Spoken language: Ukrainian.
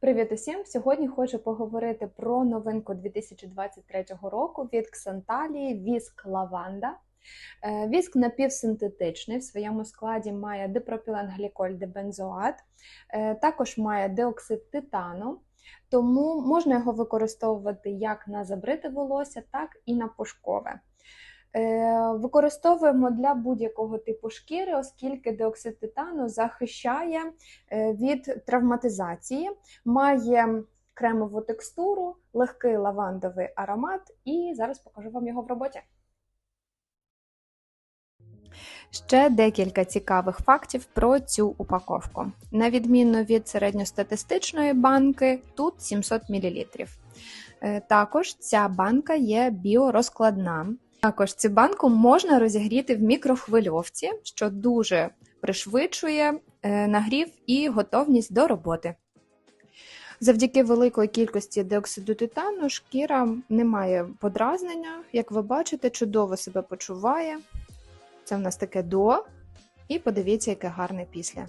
Привіт усім! Сьогодні хочу поговорити про новинку 2023 року від Ксанталії Віск Лаванда. Е, Віск напівсинтетичний, в своєму складі має дипропіленгліколь дибензоат, Е, також має диоксид титану, тому можна його використовувати як на забрите волосся, так і на пушкове. Е, Використовуємо для будь-якого типу шкіри, оскільки диоксид титану захищає е, від травматизації, має кремову текстуру, легкий лавандовий аромат, і зараз покажу вам його в роботі. Ще декілька цікавих фактів про цю упаковку. На відміну від середньостатистичної банки, тут 700 мл. Е, Також ця банка є біорозкладна. Також цю банку можна розігріти в мікрохвильовці, що дуже пришвидшує е, нагрів і готовність до роботи. Завдяки великої кількості диоксиду титану шкіра не має подразнення. Як ви бачите, чудово себе почуває. Це в нас таке до. І подивіться, яке гарне після.